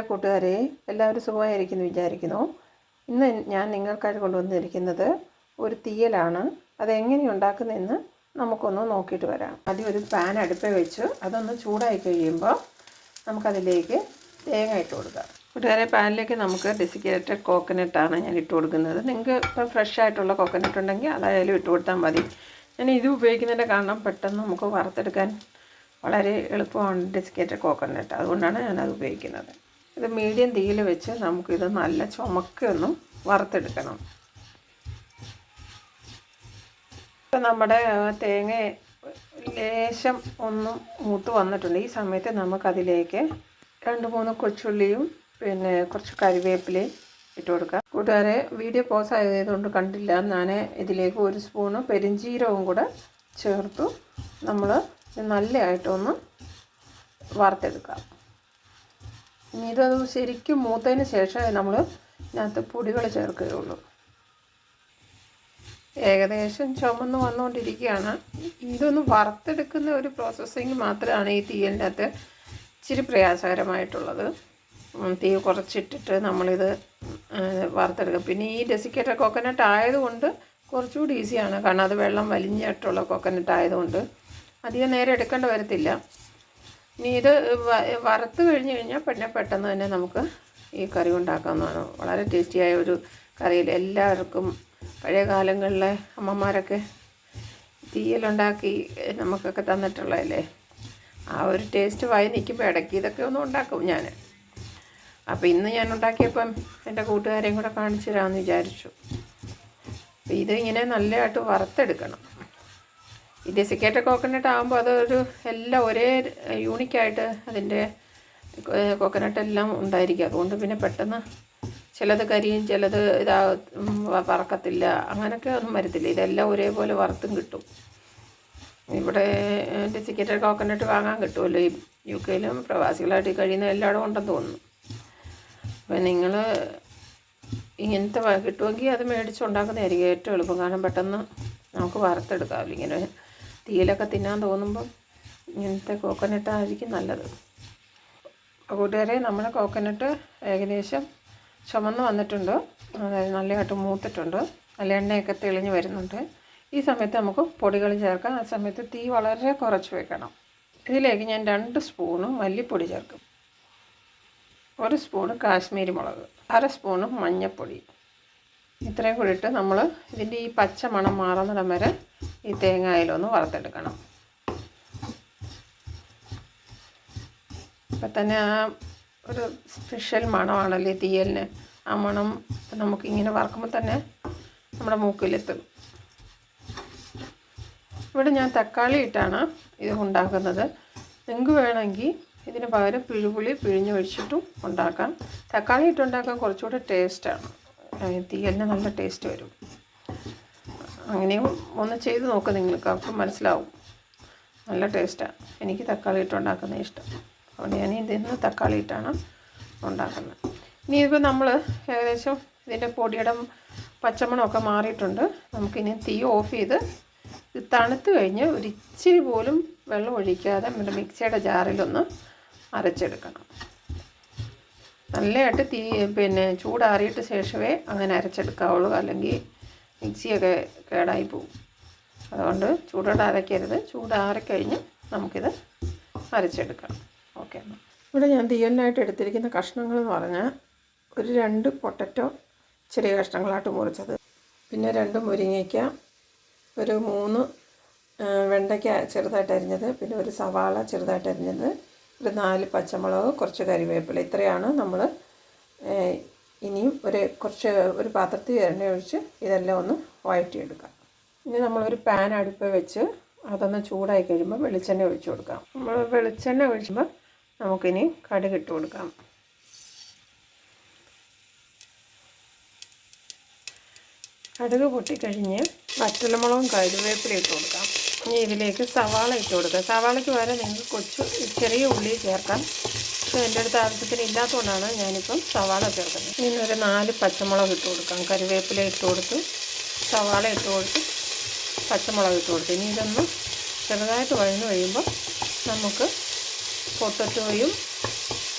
കൂട്ടുകാരെ എല്ലാവരും സുഖമായിരിക്കുന്നു വിചാരിക്കുന്നു. ഇന്ന് ഞാൻ നിങ്ങൾക്കായിട്ട് കൊണ്ടുവന്നിരിക്കുന്നത് ഒരു തീയലാണ്. അതെങ്ങനെ ഉണ്ടാക്കുന്നതെന്ന് നമുക്കൊന്ന് നോക്കിയിട്ട് വരാം. ആദ്യം ഒരു പാൻ അടുപ്പിൽ വെച്ച്. അതൊന്ന് ചൂടായി കഴിയുമ്പോൾ നമുക്കതിലേക്ക് തേങ്ങ ഇട്ട് കൊടുക്കാം. കൂട്ടുകാരെ പാനിലേക്ക് നമുക്ക് ഡെസിക്കേറ്റഡ് കോക്കനട്ടാണ് ഞാൻ ഇട്ട് കൊടുക്കുന്നത്. നിങ്ങൾക്ക് ഇപ്പോൾ ഫ്രഷ് ആയിട്ടുള്ള കോക്കനട്ട് ഉണ്ടെങ്കിൽ അതായാലും ഇട്ട് കൊടുത്താൽ മതി. ഞാൻ ഇത് ഉപയോഗിക്കുന്നതിന്റെ കാരണം പെട്ടെന്ന് നമുക്ക് വറുത്തെടുക്കാൻ വളരെ എളുപ്പമാണ് ഡെസിക്കേറ്റഡ് കോക്കനട്ട്. അതുകൊണ്ടാണ് ഞാനത് ഉപയോഗിക്കുന്നത്. ഇത് മീഡിയം തീയിൽ വെച്ച് നമുക്കിത് നല്ല ചുമക്കൊന്നും വറുത്തെടുക്കണം. ഇപ്പം നമ്മുടെ തേങ്ങ ലേശം ഒന്നും മൂത്ത് വന്നിട്ടുണ്ട്. ഈ സമയത്ത് നമുക്കതിലേക്ക് രണ്ട് മൂന്ന് കൊച്ചുള്ളിയും പിന്നെ കുറച്ച് കരിവേപ്പിലയും ഇട്ട് കൊടുക്കാം. കൂട്ടുകാരെ വീഡിയോ പോസ് ആയതുകൊണ്ട് കണ്ടില്ല. ഞാൻ ഇതിലേക്ക് ഒരു സ്പൂണ് പെരിഞ്ചീരവും കൂടെ ചേർത്തു. നമ്മൾ നല്ലതായിട്ടൊന്ന് വറുത്തെടുക്കാം. ഇനി ഇതത് ശരിക്കും മൂത്തതിന് ശേഷമേ നമ്മൾ ഇതിനകത്ത് പൊടികൾ ചേർക്കുകയുള്ളൂ. ഏകദേശം ചുമന്ന് വന്നുകൊണ്ടിരിക്കുകയാണ് ഇതൊന്ന് വറുത്തെടുക്കുന്ന ഒരു പ്രോസസ്സിങ് മാത്രമാണ് ഈ തീയലിന്റെ അകത്ത് ഇച്ചിരി പ്രയാസകരമായിട്ടുള്ളത്. തീ കുറച്ചിട്ടിട്ട് നമ്മളിത് വറുത്തെടുക്കുക. പിന്നെ ഈ ഡെസിക്കേറ്റഡ് കോക്കനട്ട് ആയതുകൊണ്ട് കുറച്ചുകൂടി ഈസിയാണ് കാരണം അത് വെള്ളം വലിഞ്ഞിട്ടുള്ള കോക്കനട്ട് ആയതുകൊണ്ട് അധികം നേരം എടുക്കേണ്ടി വരത്തില്ല. ഇനി ഇത് വറുത്ത് കഴിഞ്ഞ് കഴിഞ്ഞാൽ പിന്നെ പെട്ടെന്ന് തന്നെ നമുക്ക് ഈ കറി ഉണ്ടാക്കാവുന്നതാണ് വളരെ ടേസ്റ്റിയായ ഒരു കറിയിൽ എല്ലാവർക്കും പഴയ കാലങ്ങളിലെ അമ്മമാരൊക്കെ തീയലുണ്ടാക്കി നമുക്കൊക്കെ തന്നിട്ടുള്ളതല്ലേ? ആ ഒരു ടേസ്റ്റ് വായി നിൽക്കുമ്പോൾ ഇടയ്ക്ക് ഇതൊക്കെ ഒന്നും ഉണ്ടാക്കും ഞാൻ അപ്പോൾ ഇന്ന് ഞാൻ ഉണ്ടാക്കിയപ്പം എന്റെ കൂട്ടുകാരെയും കൂടെ കാണിച്ചു തരാമെന്ന് വിചാരിച്ചു. ഇത് ഇങ്ങനെ നല്ലതായിട്ട് വറുത്തെടുക്കണം. ഈ ഡെസിക്കേറ്റ കോക്കനട്ട് ആകുമ്പോൾ അതൊരു എല്ലാം ഒരേ യൂണിക്കായിട്ട് അതിന്റെ കോക്കനട്ട് എല്ലാം ഉണ്ടായിരിക്കും. അതുകൊണ്ട് പിന്നെ പെട്ടെന്ന് ചിലത് കരിയും ചിലത് ഇതാ വറക്കത്തില്ല. അങ്ങനെയൊക്കെ ഒന്നും വരത്തില്ല. ഇതെല്ലാം ഒരേപോലെ വറുത്തും കിട്ടും. ഇവിടെ ഡെസിക്കേറ്റഡ് കോക്കനട്ട് വാങ്ങാൻ കിട്ടുമല്ലോ. ഈ യു കെയിലും പ്രവാസികളായിട്ട് കഴിയുന്ന എല്ലായിടും ഉണ്ടെന്ന് തോന്നുന്നു. അപ്പം നിങ്ങൾ ഇങ്ങനത്തെ കിട്ടുമെങ്കിൽ അത് മേടിച്ചുണ്ടാക്കുന്നതായിരിക്കും ഏറ്റവും എളുപ്പം. കാരണം പെട്ടെന്ന് നമുക്ക് വറുത്തെടുക്കാമല്ലോ ഇങ്ങനെ തീയിലൊക്കെ തിന്നാൻ തോന്നുമ്പം ഇങ്ങനത്തെ കോക്കനട്ടായിരിക്കും നല്ലത്. കൂട്ടുകാരെ നമ്മുടെ കോക്കനട്ട് ഏകദേശം ചുമന്ന് വന്നിട്ടുണ്ട്. അതായത് നല്ലതായിട്ട് മൂത്തിട്ടുണ്ട്. നല്ല എണ്ണയൊക്കെ തെളിഞ്ഞ് വരുന്നുണ്ട്. ഈ സമയത്ത് നമുക്ക് പൊടികൾ ചേർക്കാം. ആ സമയത്ത് തീ വളരെ കുറച്ച് വെക്കണം. ഇതിലേക്ക് ഞാൻ രണ്ട് സ്പൂണ് മല്ലിപ്പൊടി ചേർക്കും. ഒരു സ്പൂണ് കാശ്മീരി മുളക്. അര സ്പൂണ് മഞ്ഞൾപ്പൊടി ഇത്രയും കൂടി ഇട്ട് നമ്മൾ ഇതിന്റെ ഈ പച്ച മണം മാറുന്നിടം വരെ ഈ തേങ്ങയിലൊന്ന് വറുത്തെടുക്കണം. അപ്പം തന്നെ ആ ഒരു സ്പെഷ്യൽ മണമാണല്ലേ തീയലിന്. ആ മണം നമുക്കിങ്ങനെ വറക്കുമ്പോൾ തന്നെ നമ്മുടെ മൂക്കിലെത്തും. ഇവിടെ ഞാൻ തക്കാളി ഇട്ടാണ് ഇത് ഉണ്ടാക്കുന്നത്. നിങ്ങൾക്ക് വേണമെങ്കിൽ ഇതിന് പകരം പിഴുപുളി പിഴിഞ്ഞൊഴിച്ചിട്ടും ഉണ്ടാക്കാം. തക്കാളി ഇട്ടുണ്ടാക്കാൻ കുറച്ചുകൂടെ ടേസ്റ്റാണ് തീയലിന് നല്ല ടേസ്റ്റ് വരും. അങ്ങനെയും ഒന്ന് ചെയ്ത് നോക്ക് നിങ്ങൾക്ക് അപ്പം മനസ്സിലാവും. നല്ല ടേസ്റ്റാണ് എനിക്ക് തക്കാളി ഇട്ട് ഉണ്ടാക്കുന്നത് ഇഷ്ടം. അതുകൊണ്ട് ഞാൻ ഇതിന്ന് തക്കാളി ഇട്ടാണ് ഉണ്ടാക്കുന്നത്. ഇനി ഇപ്പോൾ നമ്മൾ ഏകദേശം ഇതിന്റെ പൊടിയുടെ പച്ചമണമൊക്കെ മാറിയിട്ടുണ്ട്. നമുക്കിനി തീ ഓഫ് ചെയ്ത് ഇത് തണുത്ത് കഴിഞ്ഞ് ഒരിച്ചിരി പോലും വെള്ളം ഒഴിക്കാതെ നമ്മുടെ മിക്സിയുടെ ജാറിലൊന്ന് അരച്ചെടുക്കണം. നല്ലതായിട്ട് തീ പിന്നെ ചൂടാറിയിട്ട് ശേഷമേ അങ്ങനെ അരച്ചെടുക്കാവുള്ളൂ. അല്ലെങ്കിൽ മിക്സിയൊക്കെ കേടായി പോകും അതുകൊണ്ട് ചൂടോടെ അരയ്ക്കരുത്. ചൂടാറിക്കഴിഞ്ഞ് നമുക്കിത് അരച്ചെടുക്കണം ഓക്കെ ഇവിടെ ഞാൻ തീയനായിട്ട് എടുത്തിരിക്കുന്ന കഷ്ണങ്ങൾ എന്ന് പറഞ്ഞാൽ ഒരു രണ്ട് പൊട്ടറ്റോ ചെറിയ കഷ്ണങ്ങളായിട്ട് മുറിച്ചത്. പിന്നെ രണ്ട് മുരിങ്ങയ്ക്ക ഒരു മൂന്ന് വെണ്ടയ്ക്ക ചെറുതായിട്ട് അരിഞ്ഞത് പിന്നെ ഒരു സവാള ചെറുതായിട്ട് അരിഞ്ഞത് ഒരു നാല് പച്ചമുളക് കുറച്ച് കരിവേപ്പില. ഇത്രയാണ് നമ്മൾ ഇനിയും ഒരു കുറച്ച് ഒരു പാത്രത്തിൽ എണ്ണ ഒഴിച്ച് ഇതെല്ലാം ഒന്ന് വഴറ്റിയെടുക്കാം. ഇനി നമ്മളൊരു പാൻ അടുപ്പ് വെച്ച് അതൊന്ന് ചൂടായി കഴിയുമ്പോൾ വെളിച്ചെണ്ണ ഒഴിച്ചു കൊടുക്കാം. നമ്മൾ വെളിച്ചെണ്ണ ഒഴിക്കുമ്പോൾ നമുക്കിനി കടുക് ഇട്ട് കൊടുക്കാം. കടുക് പൊട്ടിക്കഴിഞ്ഞ് വറ്റലമുളകും കരുവേപ്പില ഇട്ട് കൊടുക്കാം. ഇനി ഇതിലേക്ക് സവാള ഇട്ട് കൊടുക്കാം. സവാളയ്ക്ക് വരെ നിങ്ങൾക്ക് കൊച്ചു ചെറിയ ഉള്ളി ചേർക്കാം. പക്ഷേ എന്റെ അടുത്ത് ആവശ്യത്തിന് ഇല്ലാത്തതുകൊണ്ടാണ് ഞാനിപ്പം സവാള ചേർക്കുന്നത് ഇനി ഒരു നാല് പച്ചമുളക് ഇട്ട് കൊടുക്കാം. കരുവേപ്പില ഇട്ട് കൊടുത്ത് സവാള ഇട്ട് കൊടുത്ത് പച്ചമുളക് ഇട്ട് കൊടുത്തു. ഇനി ഇതൊന്ന് ചെറുതായിട്ട് വഴന്നു കഴിയുമ്പോൾ നമുക്ക് പൊട്ടറ്റോയും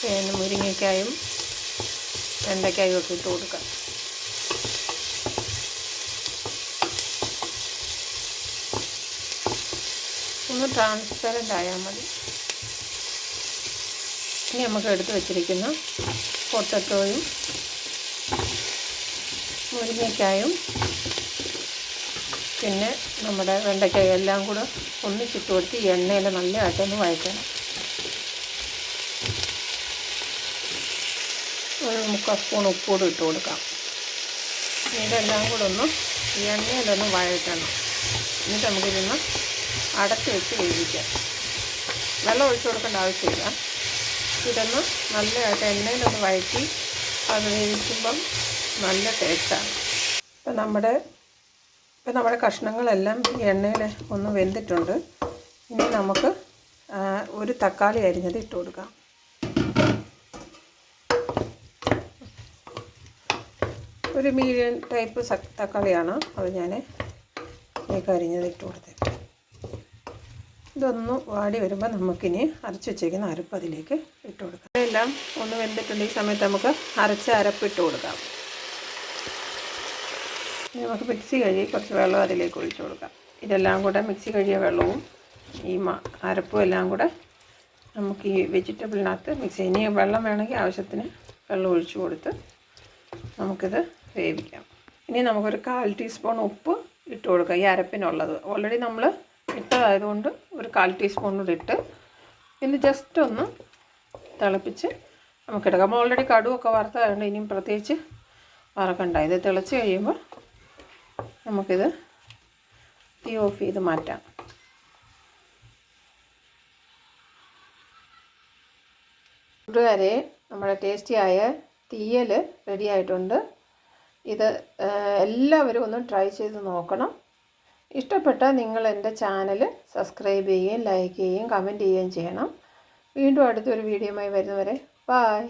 പിന്നെ മുരിങ്ങയ്ക്കായും വെണ്ടയ്ക്കായും ഒക്കെ ഇട്ട് കൊടുക്കാം. ഒന്ന് ട്രാൻസ്പെറന്റ് ആയാൽ മതി. ഇനി നമുക്ക് എടുത്ത് വെച്ചിരിക്കുന്ന. പൊട്ടറ്റോയും മുരിങ്ങയ്ക്കായും. പിന്നെ നമ്മുടെ വെണ്ടയ്ക്കായും എല്ലാം കൂടെ ഒന്നിച്ചിട്ട് കൊടുത്ത് ഈ എണ്ണയിൽ നല്ലതായിട്ടൊന്ന് വഴറ്റണം. ഒരു മുക്കാൽ സ്പൂൺ ഉപ്പൂടെ ഇട്ട് കൊടുക്കാം. ഇതെല്ലാം കൂടെ ഒന്ന് ഈ എണ്ണയിലൊന്ന് വഴറ്റണം. എന്നിട്ട് നമുക്കിതൊന്ന് അടച്ച് വെച്ച് വേവിക്കാം. വെള്ളം ഒഴിച്ചു കൊടുക്കേണ്ട ആവശ്യമില്ല. ഇതൊന്ന് നല്ലതായിട്ട് എണ്ണയിലൊന്ന് വഴറ്റി അത് വേവിക്കുമ്പം നല്ല ടേസ്റ്റാണ് ഇപ്പം നമ്മുടെ ഇപ്പം നമ്മുടെ കഷ്ണങ്ങളെല്ലാം ഈ എണ്ണയിൽ ഒന്ന് വെന്തിട്ടുണ്ട്. ഇനി നമുക്ക് ഒരു തക്കാളി അരിഞ്ഞത് ഇട്ട് കൊടുക്കാം. ഒരു മീഡിയം ടൈപ്പ് തക്കാളിയാണ്. അത് ഞാൻ ഈ കരിഞ്ഞത് ഇട്ട് കൊടുത്തേക്കാം. ഇതൊന്ന് വാടി വരുമ്പോൾ നമുക്കിനി അരച്ച് വെച്ചേക്കുന്ന അരപ്പ് അതിലേക്ക് ഇട്ട് കൊടുക്കാം. എല്ലാം ഒന്ന് വെന്തിട്ടുണ്ട്. ഈ സമയത്ത് നമുക്ക് അരച്ച അരപ്പ് ഇട്ട് കൊടുക്കാം. നമുക്ക് മിക്സി കഴുകി കുറച്ച് വെള്ളം അതിലേക്ക് ഒഴിച്ചു കൊടുക്കാം. ഇതെല്ലാം കൂടെ മിക്സി കഴുകിയ വെള്ളവും ഈ അരപ്പും എല്ലാം കൂടെ നമുക്ക് ഈ വെജിറ്റബിളിനകത്ത് മിക്സ് ഇനി വെള്ളം വേണമെങ്കിൽ ആവശ്യത്തിന് വെള്ളം ഒഴിച്ചു കൊടുത്ത് നമുക്കിത് വേവിക്കാം. ഇനി നമുക്കൊരു കാൽ ടീസ്പൂൺ ഉപ്പ് ഇട്ട് കൊടുക്കാം. ഈ അരപ്പിനുള്ളത്. ഓൾറെഡി നമ്മൾ ഇട്ടതായതുകൊണ്ട് ഒരു കാൽ ടീസ്പൂൺ കൂടി ഇട്ട് ഇനി ജസ്റ്റ് ഒന്ന് തിളപ്പിച്ച് നമുക്കെടുക്കാം നമ്മൾ ഓൾറെഡി കടുവൊക്കെ വറുത്തതായതുകൊണ്ട് ഇനിയും പ്രത്യേകിച്ച് വറക്കണ്ട. ഇത് തിളച്ച് കഴിയുമ്പോൾ നമുക്കിത് തീ ഓഫ് ചെയ്ത് മാറ്റാം. കൂട്ടുകാരെ നമ്മുടെ ടേസ്റ്റിയായ തീയൽ റെഡി ആയിട്ടുണ്ട്. ഇത് എല്ലാവരും ഒന്ന് ട്രൈ ചെയ്ത് നോക്കണം. ഇഷ്ടപ്പെട്ടാൽ നിങ്ങൾ എന്റെ ചാനൽ സബ്സ്ക്രൈബ് ചെയ്യുകയും ലൈക്ക് ചെയ്യുകയും കമന്റ് ചെയ്യുകയും ചെയ്യണം. വീണ്ടും അടുത്തൊരു വീഡിയോയുമായി വരുന്നവരെ ബായ്